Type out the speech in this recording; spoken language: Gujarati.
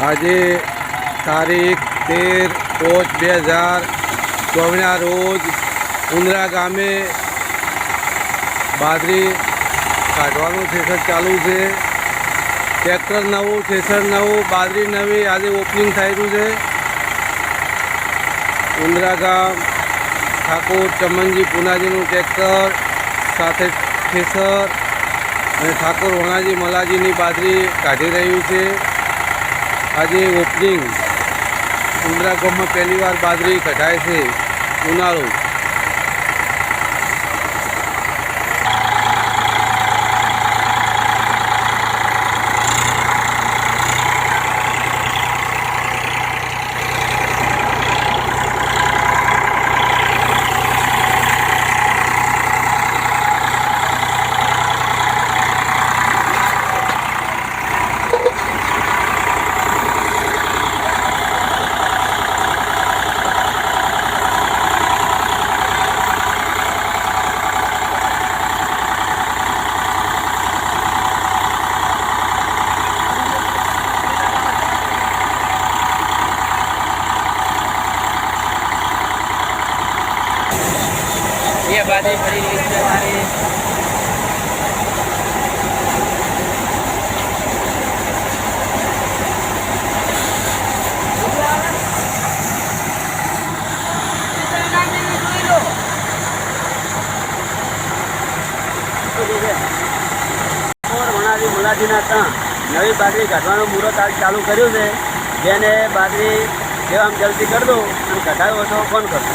આજે તારીખ તેર પાંચ બે હજાર ચોવીસના રોજ ઉંદરા ગામે બાજરી કાઢવાનું સેશન ચાલુ છે. ટ્રેક્ટર નવું સેશન નવું, બાજરી નવી, આજે ઓપનિંગ થયેલું છે. ઉંદરા ગામ ઠાકોર ચમનજી પુનાજીનું ટ્રેક્ટર સાથે થેસર અને ઠાકોર વણાજી, મલાજીની બાજરી કાઢી રહ્યું છે. આજે ઓપનિંગ ઉંદરા ગામમાં પહેલી વાર બાજરી કઢાય છે ઉનાળો. એ બાજુ રહી છે મારી મુલાજીના ત્રણ નવી બાજરી કાઢવાનું મુહૂર્ત આજ ચાલુ કર્યું છે. જેને બાજરી સેવામાં જલ્દી કરી દો અને કઢાયો તો ફોન કરજો.